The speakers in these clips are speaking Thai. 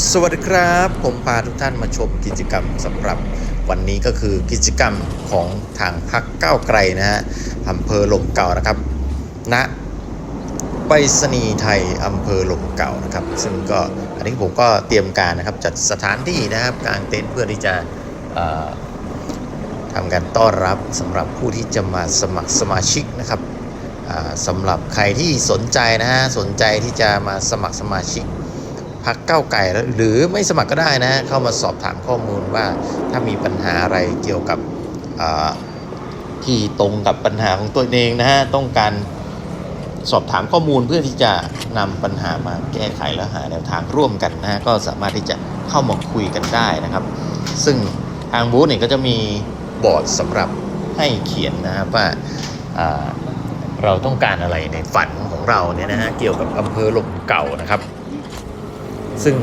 สวัสดีครับ ผมพาทุกท่านมาชมกิจกรรมสำหรับวันนี้ก็คือกิจกรรมของทางพักก้าวไกลนะฮะอำเภอหลมเก่านะครับณไปรษณีย์ไทยอำเภอหลมเก่านะครับ ซึ่งก็อันนี้ผมก็เตรียมการนะครับจัดสถานที่นะครับกางเต็นท์เพื่อที่จะทำการต้อนรับสำหรับผู้ที่จะมาสมัครสมาชิกนะครับอ่าสำหรับใครที่สนใจนะฮะสนใจที่จะมาสมัครสมาชิก พักเก้าวไก่หรือไม่สมัครก็ได้นะเข้ามาสอบถามข้อมูลว่าถ้ามีปัญหาอะไรเกี่ยวกับที่ตรงกับปัญหาของตัวเองนะฮะต้องการสอบถามข้อมูลเพื่อที่จะนำปัญหามาแก้ไขและหาแนวทางร่วมกันนะฮะก็สามารถที่จะเข้ามาคุยกันได้นะครับ ซึ่งทางบูธเนี่ยก็จะมีบอร์ดสำหรับให้เขียนนะครับว่าเราต้องการอะไรในฝันของเราเนี่ยนะฮะเกี่ยวกับอำเภอลมเก่านะครับ ซึ่ง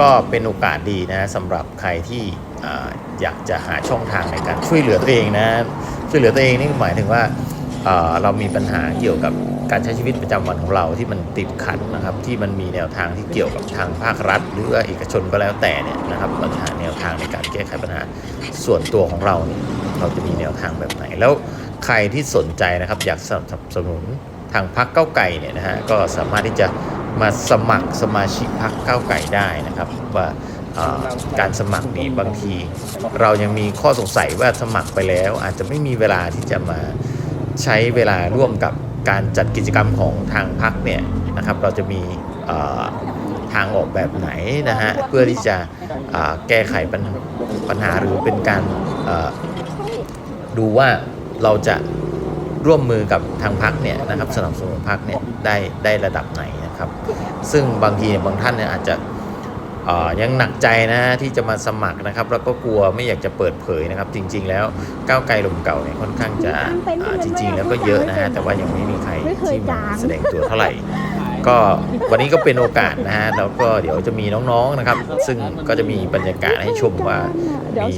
ก็เป็นโอกาสดีนะสำหรับใครที่ออยากจะหาช่องทางในการช่วยเหลือตัวเองนะช่วยเหลือตัวเองนี่หมายถึงว่าเเรามีปัญหาเกี่ยวกับการใช้ชีวิตประจำวันของเราที่มันติดขัดนะครับ ที่มันมีแนวทางที่เกี่ยวกับทางภาครัฐ หรือเอกชนก็แล้วแต่เนี่ยนะครับเราหาแนวทางในการแก้ไขปัญหาส่วนตัวของเราเนี่ยเราจะมีแนวทางแบบไหน แล้วใครที่สนใจนะครับอยากสนับสนุนทางพรรคเก้าวไก่เนี่ยนะฮะก็สามารถที่จะ มาสมัครสมาชิกพักก้าวไก่ได้นะครับ ว่าการสมัครนี้บางที เรายังมีข้อสงสัยว่าสมัครไปแล้ว อาจจะไม่มีเวลาที่จะมาใช้เวลาร่วมกับการจัดกิจกรรมของทางพักเนี่ยนะครับ เราจะมีทางออกแบบไหนนะฮะเพื่อที่จะแก้ไขปัญหาปัญหาหรือเป็นการดูว่าเราจะร่วมมือกับทางพักเนี่ยนะครับสนับสนุนพักเนี่ยได้ได้ระดับไหน ซึ่งบางทีบางท่านเนี่ยอาจจะยังหนักใจนะที่จะมาสมัครนะครับ แล้วก็กลัวไม่อยากจะเปิดเผยนะครับ จริง ๆ แล้วก้าวไกลลมเก่าเนี่ยค่อนข้างจะจริง ๆ แล้วก็เยอะนะฮะแต่ว่ายังไม่มีใครที่มาแสดงตัวเท่าไหร่ ก็วันนี้ก็เป็นโอกาสนะฮะแล้วก็เดี๋ยวจะมีน้องๆนะครับ ซึ่งก็จะมีบรรยากาศให้ชมว่ามี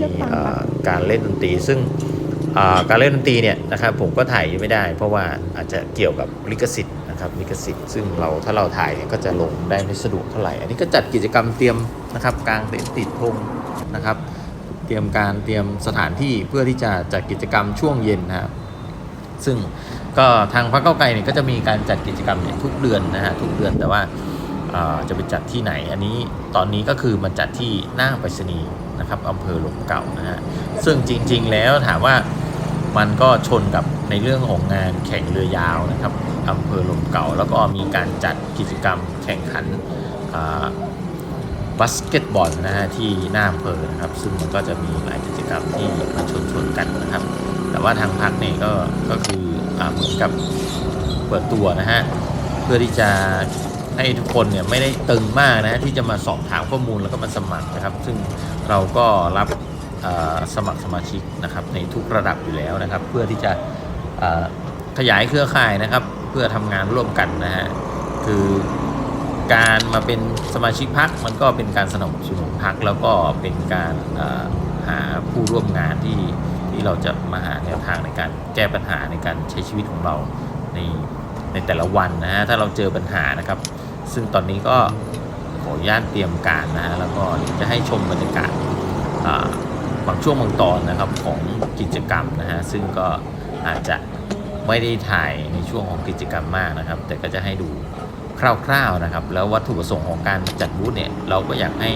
การเล่นดนตรี ซึ่งการเล่นดนตรีเนี่ยนะครับผมก็ถ่ายไม่ได้ เพราะว่าอาจจะเกี่ยวกับลิขสิทธิ์ นะครับลิขสิทธิ์ซึ่งเราถ้าเราถ่ายเนี่ยก็จะลงได้ไม่สะดวกเท่าไหร่ อันนี้ก็จัดกิจกรรมเตรียมนะครับกลางเต็นท์ติดธงนะครับ เตรียมการเตรียมสถานที่เพื่อที่จะจัดกิจกรรมช่วงเย็นนะครับซึ่งก็ทางพรรคเก้าไกลเนี่ยก็จะมีการจัดกิจกรรมเนี่ยทุกเดือนนะฮะทุกเดือนแต่ว่าจะไปจัดที่ไหน อันนี้ตอนนี้ก็คือมันจัดที่หน้าไปรษณีย์นะครับอำเภอหลมเก่านะฮะซึ่งจริง ๆ แล้วถามว่ามันก็ชนกับในเรื่องของงานแข่งเรือยาวนะครับ อำเภอหลมเก่า แล้วก็มีการจัดกิจกรรมแข่งขันบาสเกตบอลนะฮะที่หน้าอำเภอนะครับ ซึ่งมันก็จะมีหลายกิจกรรมที่มาชนชนกันนะครับ แต่ว่าทางพักเนี่ยก็ก็คืออาเหมือนกับเปิดตัวนะฮะเพื่อที่จะให้ทุกคนเนี่ยไม่ได้ตึงมากนะที่จะมาสอบถามข้อมูลแล้วก็มาสมัครนะครับ ซึ่งเราก็รับสมัครสมาชิกนะครับในทุกระดับอยู่แล้วนะครับ เพื่อที่จะขยายเครือข่ายนะครับ พื่อทำงานร่วมกันนะฮะคือการมาเป็นสมาชิกพักมันก็เป็นการสนับสนุนพักแล้วก็เป็นการหาผู้ร่วมงานที่ที่เราจะมาหาแนวทางในการแก้ปัญหาในการใช้ชีวิตของเราในในแต่ละวันนะฮะถ้าเราเจอปัญหานะครับ ซึ่งตอนนี้ก็ขออนุญาตเตรียมการนะฮะแล้วก็จะให้ชมบรรยากาศบางช่วงบางตอนนะครับของกิจกรรมนะฮะซึ่งก็อาจจะ ไม่ได้ถ่ายในช่วงของกิจกรรมมากนะครับ แต่ก็จะให้ดูคร่าวๆนะครับ แล้ววัตถุประสงค์ของการจัดบูธเนี่ยเราก็อยากให้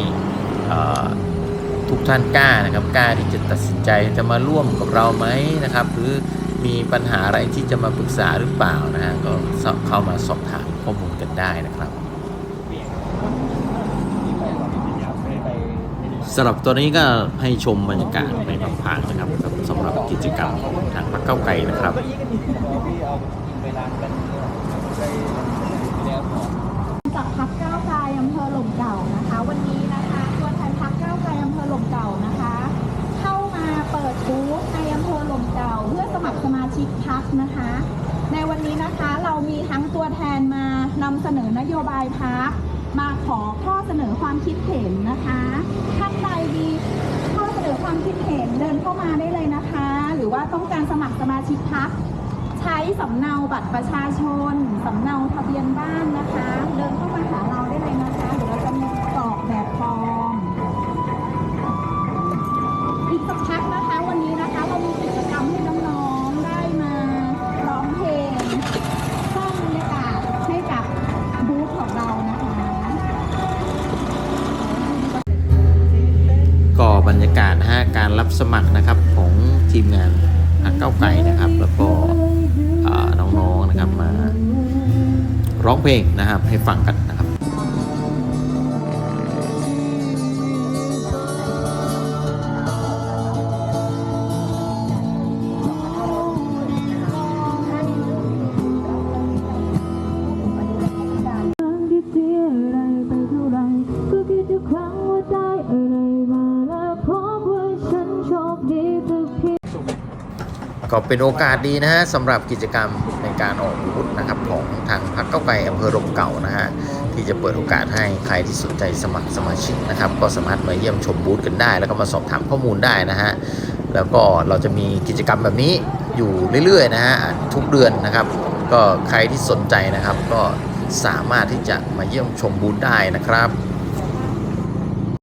ทุกท่านกล้านะครับกล้าที่จะตัดสินใจจะมาร่วมกับเราไหมนะครับ หรือมีปัญหาอะไรที่จะมาปรึกษาหรือเปล่านะฮะก็เข้ามาสอบถามข้อมูลกันได้นะครับ สำหรับตัวนี้ก็ให้ชมบรรยากาศในบางพางๆนะครับสำหรับกิจกรรมของทางพรรคเก้าไกลนะครับจากพักเก้าไกลอำเภอหล่มเก่านะคะ วันนี้นะคะตัวแทนพักเก้าไกลอำเภอหล่มเก่านะคะ เข้ามาเปิดบูธในอำเภอหล่มเก่า เพื่อสมัครสมาชิกพักนะคะ ในวันนี้นะคะเรามีทั้งตัวแทนมานำเสนอนโยบายพัก มาขอข้อเสนอความคิดเห็นนะคะท่านใดมีข้อเสนอความคิดเห็นเดินเข้ามาได้เลยนะคะ หรือว่าต้องการสมัครสมาชิกพักใช้สำเนาบัตรประชาชนสำเนาทะเบียนบ้านนะคะ เดินเข้ามาหาเราได้เลยนะคะเดี๋ยวเราจะมีกรอกแบบฟอร์มอีกสักพักนะคะ รยากาศนะฮะการรับสมัครนะครับของทีมงานพักเก้าไก่นะครับ แล้วก็น้องๆนะครับมาร้องเพลงนะครับให้ฟังกันนะ ก็เป็นโอกาสดีนะฮะสำหรับกิจกรรมในการออกบูธนะครับของทางพักเก้าไกลอำเภอลมเก่านะฮะที่จะเปิดโอกาสให้ใครที่สนใจสมัครสมาชิกนะครับ ก็สามารถมาเยี่ยมชมบูธกันได้ แล้วก็มาสอบถามข้อมูลได้นะฮะแล้วก็เราจะมีกิจกรรมแบบนี้อยู่เรื่อยๆนะฮะทุกเดือนนะครับ ก็ใครที่สนใจนะครับก็สามารถที่จะมาเยี่ยมชมบูธได้นะครับ